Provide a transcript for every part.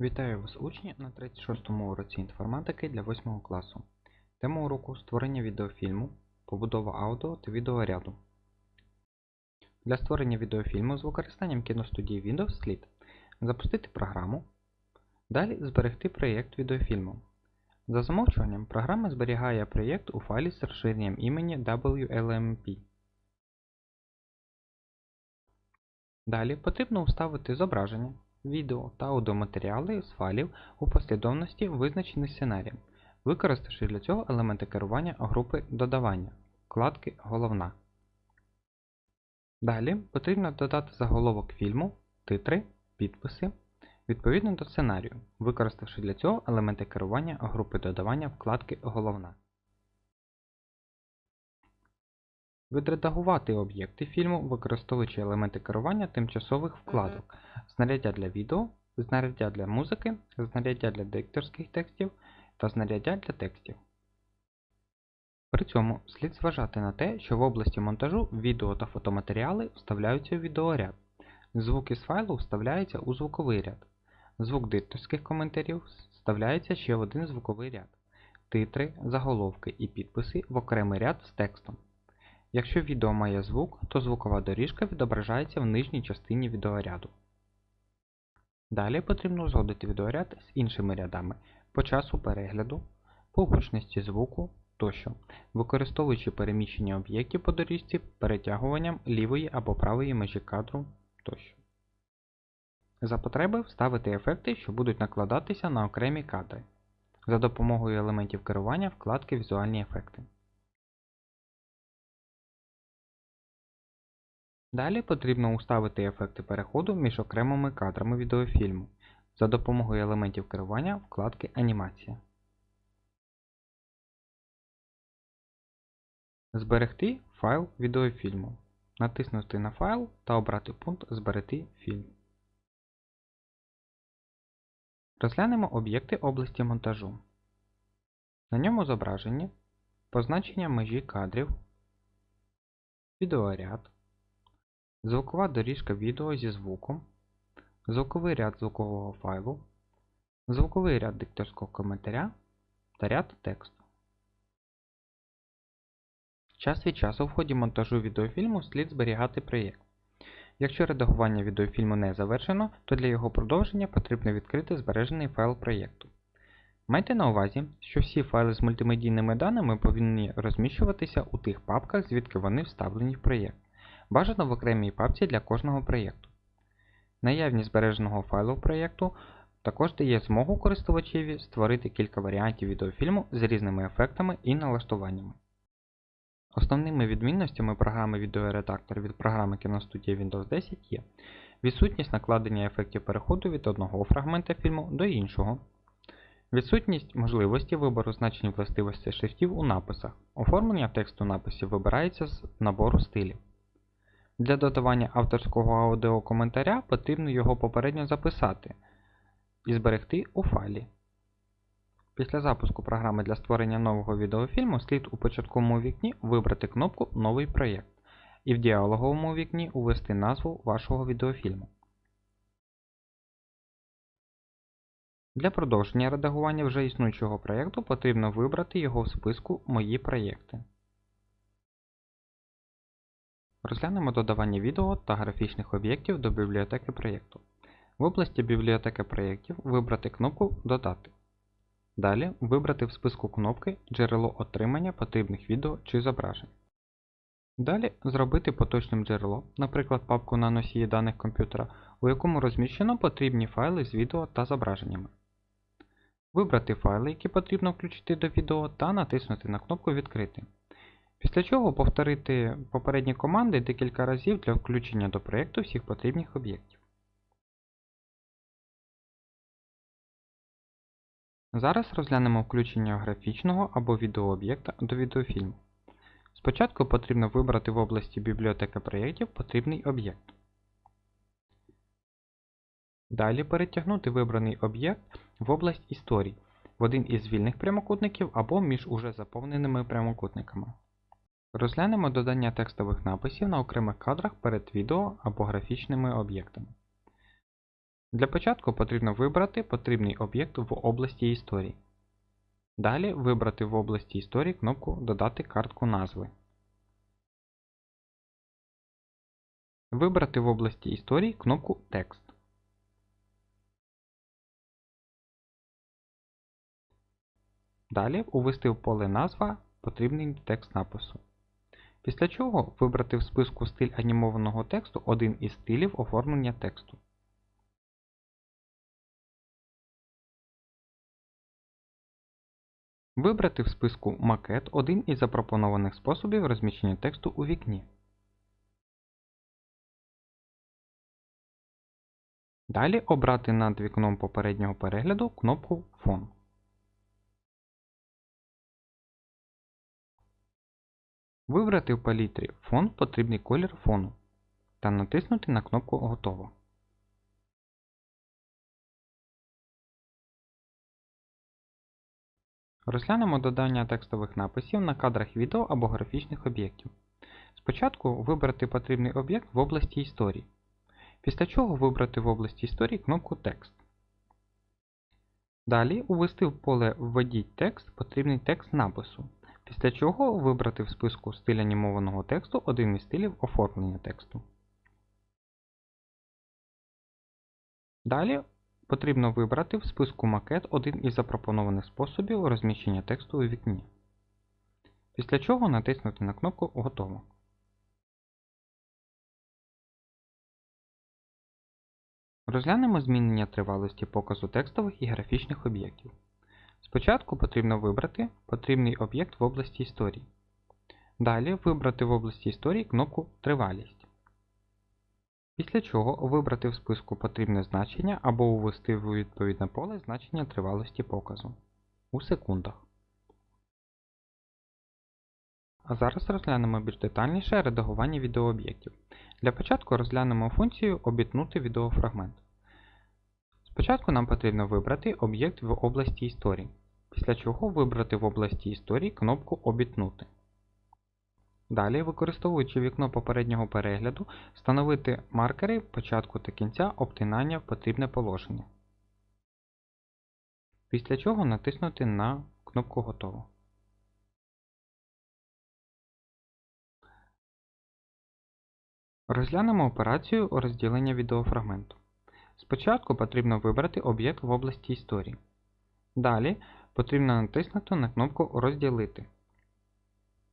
Вітаю вас, учні, на 36 му уроці інформатики для 8 класу. Тема уроку створення відеофільму, побудова аудіо та відеоряду. Для створення відеофільму з використанням кіностудії Windows слід запустити програму, далі зберегти проєкт відеофільму. За замовчуванням програма зберігає проєкт у файлі з розширенням імені WLMP. Далі потрібно вставити зображення, відео та аудіоматеріали з файлів у послідовності, визначені сценарієм, використавши для цього елементи керування групи додавання, вкладки Головна. Далі потрібно додати заголовок фільму, титри, підписи відповідно до сценарію, використавши для цього елементи керування групи додавання вкладки Головна. Відредагувати об'єкти фільму, використовуючи елементи керування тимчасових вкладок, знаряддя для відео, знаряддя для музики, знаряддя для дикторських текстів та знаряддя для текстів. При цьому слід зважати на те, що в області монтажу відео та фотоматеріали вставляються у відеоряд, звуки з файлу вставляються у звуковий ряд, звук дикторських коментарів вставляється ще в один звуковий ряд, титри, заголовки і підписи в окремий ряд з текстом. Якщо відео має звук, то звукова доріжка відображається в нижній частині відеоряду. Далі потрібно узгодити відеоряд з іншими рядами по часу перегляду, по гучності звуку тощо, використовуючи переміщення об'єктів по доріжці перетягуванням лівої або правої межі кадру тощо. За потреби вставити ефекти, що будуть накладатися на окремі кадри за допомогою елементів керування вкладки Візуальні ефекти. Далі потрібно уставити ефекти переходу між окремими кадрами відеофільму за допомогою елементів керування вкладки Анімація. Зберегти файл відеофільму. Натиснути на файл та обрати пункт Зберегти фільм. Розглянемо об'єкти області монтажу. На ньому зображені позначення межі кадрів, відеоряд, звукова доріжка відео зі звуком, звуковий ряд звукового файлу, звуковий ряд дикторського коментаря та ряд тексту. Час від часу в ході монтажу відеофільму слід зберігати проєкт. Якщо редагування відеофільму не завершено, то для його продовження потрібно відкрити збережений файл проєкту. Майте на увазі, що всі файли з мультимедійними даними повинні розміщуватися у тих папках, звідки вони вставлені в проєкт. Бажано в окремій папці для кожного проєкту. Наявність збереженого файлу проєкту також дає змогу користувачеві створити кілька варіантів відеофільму з різними ефектами і налаштуваннями. Основними відмінностями програми відеоредактор від програми кіностудія Windows 10 є відсутність накладення ефектів переходу від одного фрагмента фільму до іншого, відсутність можливості вибору значень властивостей шрифтів у написах. Оформлення тексту написів вибирається з набору стилів. Для додавання авторського аудіокоментаря потрібно його попередньо записати і зберегти у файлі. Після запуску програми для створення нового відеофільму слід у початковому вікні вибрати кнопку Новий проєкт і в діалоговому вікні ввести назву вашого відеофільму. Для продовження редагування вже існуючого проєкту потрібно вибрати його в списку Мої проєкти. Розглянемо додавання відео та графічних об'єктів до бібліотеки проєкту. В області бібліотеки проєктів вибрати кнопку Додати. Далі вибрати в списку кнопки Джерело отримання потрібних відео чи зображень. Далі зробити поточним джерело, наприклад, папку на носії даних комп'ютера, у якому розміщено потрібні файли з відео та зображеннями. Вибрати файли, які потрібно включити до відео, та натиснути на кнопку Відкрити. Після чого повторити попередні команди декілька разів для включення до проєкту всіх потрібних об'єктів. Зараз розглянемо включення графічного або відеооб'єкта до відеофільму. Спочатку потрібно вибрати в області бібліотеки проєктів потрібний об'єкт. Далі перетягнути вибраний об'єкт в область історій в один із вільних прямокутників або між уже заповненими прямокутниками. Розглянемо додання текстових написів на окремих кадрах перед відео або графічними об'єктами. Для початку потрібно вибрати потрібний об'єкт в області історії. Далі вибрати в області історії кнопку Додати картку назви. Вибрати в області історії кнопку Текст. Далі увести в поле назва потрібний текст напису. Після чого вибрати в списку стиль анімованого тексту один із стилів оформлення тексту. Вибрати в списку Макет один із запропонованих способів розміщення тексту у вікні. Далі обрати над вікном попереднього перегляду кнопку Фон. Вибрати в палітрі Фон потрібний колір фону та натиснути на кнопку Готово. Розглянемо додання текстових написів на кадрах відео або графічних об'єктів. Спочатку вибрати потрібний об'єкт в області історії. Після чого вибрати в області історії кнопку Текст. Далі увести в поле Введіть текст потрібний текст напису. Після чого вибрати в списку стиль анімованого тексту один із стилів оформлення тексту. Далі потрібно вибрати в списку Макет один із запропонованих способів розміщення тексту у вікні. Після чого натиснути на кнопку Готово. Розглянемо змінення тривалості показу текстових і графічних об'єктів. Спочатку потрібно вибрати потрібний об'єкт в області історії. Далі вибрати в області історії кнопку Тривалість. Після чого вибрати в списку потрібне значення або ввести в відповідне поле значення тривалості показу у секундах. А зараз розглянемо більш детальніше редагування відеооб'єктів. Для початку розглянемо функцію Обітнути відеофрагмент. Спочатку нам потрібно вибрати об'єкт в області історії, після чого вибрати в області історії кнопку Обітнути. Далі, використовуючи вікно попереднього перегляду, встановити маркери початку та кінця обтинання в потрібне положення. Після чого натиснути на кнопку Готово. Розглянемо операцію розділення відеофрагменту. Спочатку потрібно вибрати об'єкт в області історії. Далі потрібно натиснути на кнопку Розділити.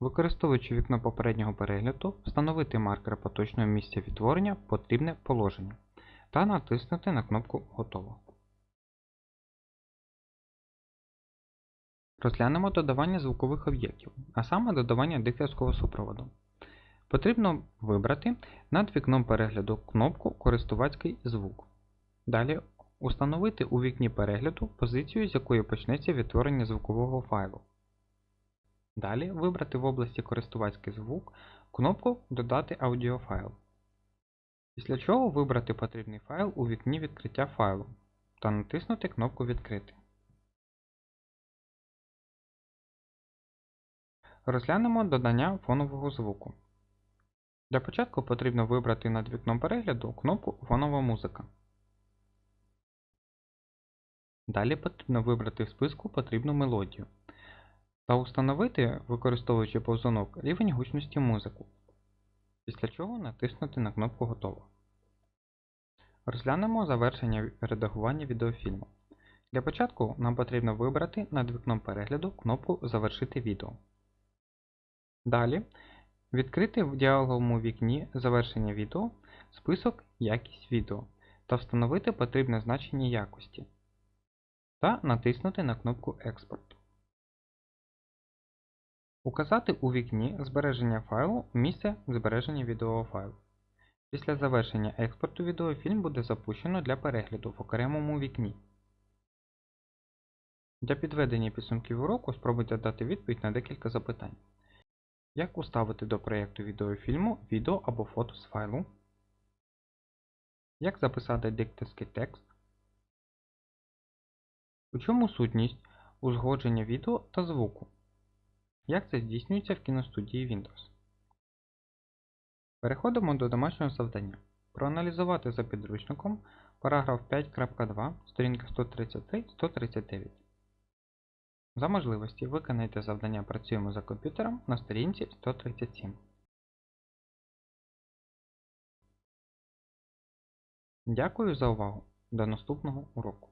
Використовуючи вікно попереднього перегляду, встановити маркер поточного місця відтворення потрібне положення та натиснути на кнопку Готово. Розглянемо додавання звукових об'єктів, а саме додавання дикторського супроводу. Потрібно вибрати над вікном перегляду кнопку Користувацький звук. Далі установити у вікні перегляду позицію, з якої почнеться відтворення звукового файлу. Далі вибрати в області Користувацький звук кнопку Додати аудіофайл. Після чого вибрати потрібний файл у вікні відкриття файлу та натиснути кнопку Відкрити. Розглянемо додання фонового звуку. Для початку потрібно вибрати над вікном перегляду кнопку Фонова музика. Далі потрібно вибрати в списку потрібну мелодію та установити, використовуючи повзунок, рівень гучності музику, після чого натиснути на кнопку Готово. Розглянемо завершення редагування відеофільму. Для початку нам потрібно вибрати над вікном перегляду кнопку Завершити відео. Далі відкрити в діалоговому вікні завершення відео список Якість відео та встановити потрібне значення якості та натиснути на кнопку Експорт. Указати у вікні збереження файлу місце збереження відеофайлу. Після завершення експорту відеофільм буде запущено для перегляду в окремому вікні. Для підведення підсумків уроку спробуйте дати відповідь на декілька запитань. Як уставити до проєкту відеофільму відео або фото з файлу? Як записати дикторський текст? У чому сутність узгодження відео та звуку? Як це здійснюється в кіностудії Windows? Переходимо до домашнього завдання. Проаналізувати за підручником Параграф 5.2, сторінка 133-139. За можливості виконайте завдання Працюємо за комп'ютером на сторінці 137. Дякую за увагу. До наступного уроку.